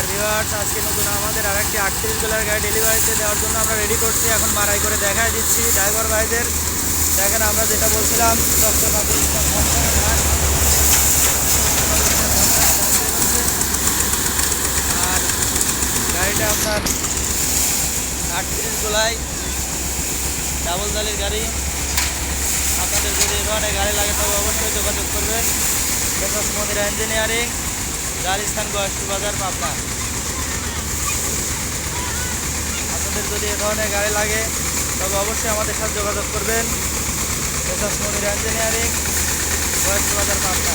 নমস্কার ভিউয়ার্স আজকে নতুন আমাদের আর একটি আটত্রিশ বেলার গাড়ি ডেলিভারিতে দেওয়ার জন্য আমরা রেডি করছি, এখন মারাই করে দেখায় দিচ্ছি ড্রাইভার ভাইদের। দেখেন আমরা যেটা বলছিলাম আর গাড়িটা আপনার আটত্রিশ গোলায় ডাবল জালের গাড়ি। আপনাদের যদি এ ধরনের গাড়ি লাগে তবে অবশ্যই যোগাযোগ করবেন। মন্দিরা ইঞ্জিনিয়ারিং রাজস্থান গোয়াস্টু বাজার পাবনা। আপনাদের যদি এ ধরনের গাড়ি লাগে, তবে অবশ্যই আমাদের সাথে যোগাযোগ করবেন। মেসাস মন্দিরা ইঞ্জিনিয়ারিং গোয়াস্টু বাজার পাবনা।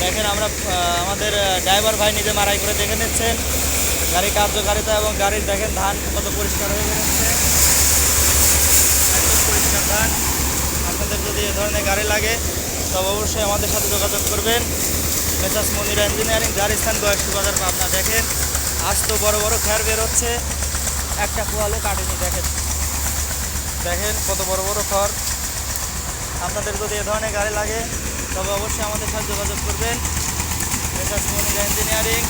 দেখেন আমরা আমাদের ড্রাইভার ভাই নিজে মারাই করে দেখে নিচ্ছেন। গাড়ির কার্যকারিতা এবং গাড়ির দেখেন ধান কত পরিষ্কার হয়ে বেরোচ্ছে। একদম পরিষ্কার ধান। আপনাদের যদি এ ধরনের গাড়ি লাগে তবে অবশ্যই আমাদের সাথে যোগাযোগ করবেন। মেসাস মনিরা ইঞ্জিনিয়ারিং জারিস্তান বয়স্ক বাজার পাবনা দেখেন। আজ তো বড় বড় খ্যার বেরোচ্ছে একটা পোয়ালে কাটেনি, দেখেন। দেখেন কত বড় বড় খড়। আপনাদের যদি এ ধরনের গাড়ি লাগে, তবে অবশ্যই আমাদের সাথে যোগাযোগ করবেন। মেসাস মনিরা ইঞ্জিনিয়ারিং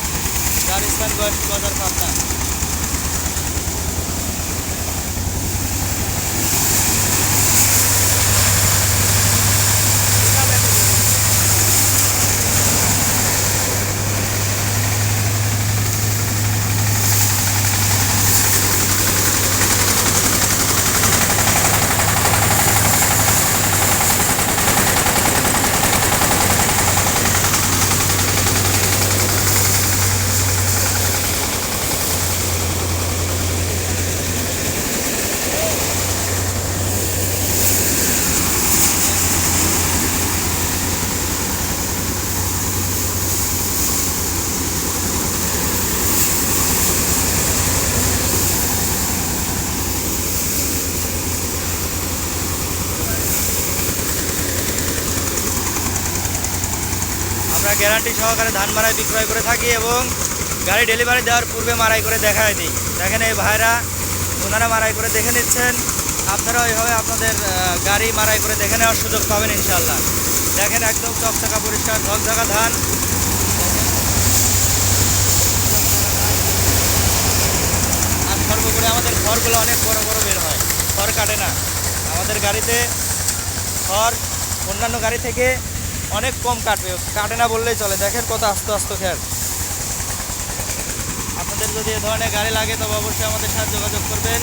জারিস্তান বয়স্ক বাজার পাবনা আমরা গ্যারান্টি সহকারে ধান মারাই বিক্রয় করে থাকি এবং গাড়ি ডেলিভারি দেওয়ার পূর্বে মারাই করে দেখায় দিই। দেখেন এই ভাইরা ওনারা মারাই করে দেখে নিচ্ছেন। আপনারা এইভাবে আপনাদের গাড়ি মারাই করে দেখে নেওয়ার সুযোগ পাবেন ইনশাল্লাহ দেখেন একদম চকচকা পরিষ্কার, ঝকঝকা ধান। আর সর্বোপরি আমাদের খড়গুলো অনেক বড় বড় বের হয়। খড় কাটে না। আমাদের গাড়িতে খড় অন্যান্য গাড়ি থেকে অনেক কম কাটবে। কাটে না বললেই চলে। দেখেন কত আস্তে আস্তে খেয়াল আপনাদের যদি এ ধরনের গাড়ি লাগে, তবে অবশ্যই আমাদের সাথে যোগাযোগ করবেন।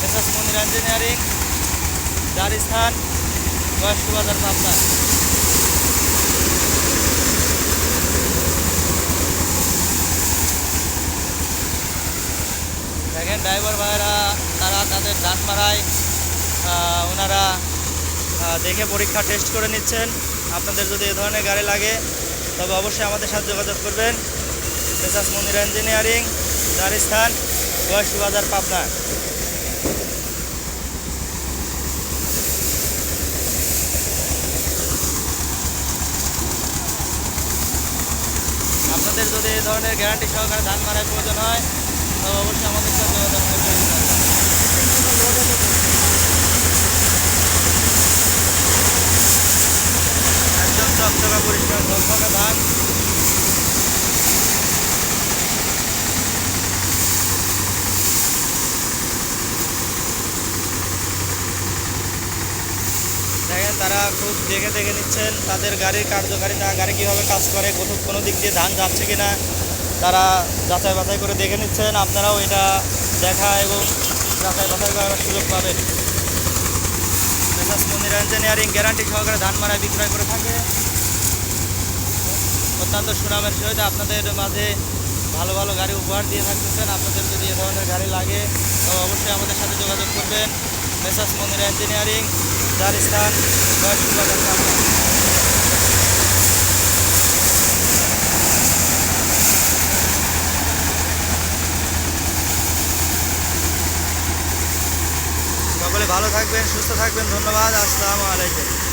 মেসাস মনিরা ইঞ্জিনিয়ারিং দারিস্থান বয়স্ক বাজার পাবনা। দেখেন ড্রাইভার ভাইরা তারা তাদের ডান মারায় ওনারা দেখে পরীক্ষা টেস্ট করে নিচ্ছেন। আপনাদের যদি এ ধরনের গাড়ি লাগে, তবে অবশ্যই আমাদের সাথে যোগাযোগ করবেন। মেসাস মনিরা ইঞ্জিনিয়ারিং দারিস্থান বয়স্ক বাজার পাবনা। আপনাদের যদি এই ধরনের গ্যারান্টি সহকারে ধান মারার প্রয়োজন হয়, তবে অবশ্যই আমাদের সাথে যোগাযোগ করবেন একদম চকচকা পরিষ্কার ঝকঝকা ধান দেখেন, তারা খুব দেখে দেখে নিচ্ছেন তাদের গাড়ির কার্যকারিতা, গাড়ি কীভাবে কাজ করে কোনো দিক দিয়ে ধান যাচ্ছে কি না তারা যাচাই বাছাই করে দেখে নিচ্ছেন। আপনারাও এটা দেখা এবং যাচাই বাছাই করার সুযোগ পাবেন। মেসাস মন্দিরা ইঞ্জিনিয়ারিং গ্যারান্টি সহকারে ধান মারায় বিক্রয় করে থাকে। অত্যন্ত সুনামের সহিত আপনাদের মাঝে ভালো ভালো গাড়ি উপহার দিয়ে থাকতেছেন। আপনাদের যদি এ ধরনের গাড়ি লাগে তবে অবশ্যই আমাদের সাথে যোগাযোগ করবেন। মেসাস মন্দির ইঞ্জিনিয়ারিং বাজার পাবনা। সকলে ভালো থাকবেন, সুস্থ থাকবেন। ধন্যবাদ, আসসালামু আলাইকুম।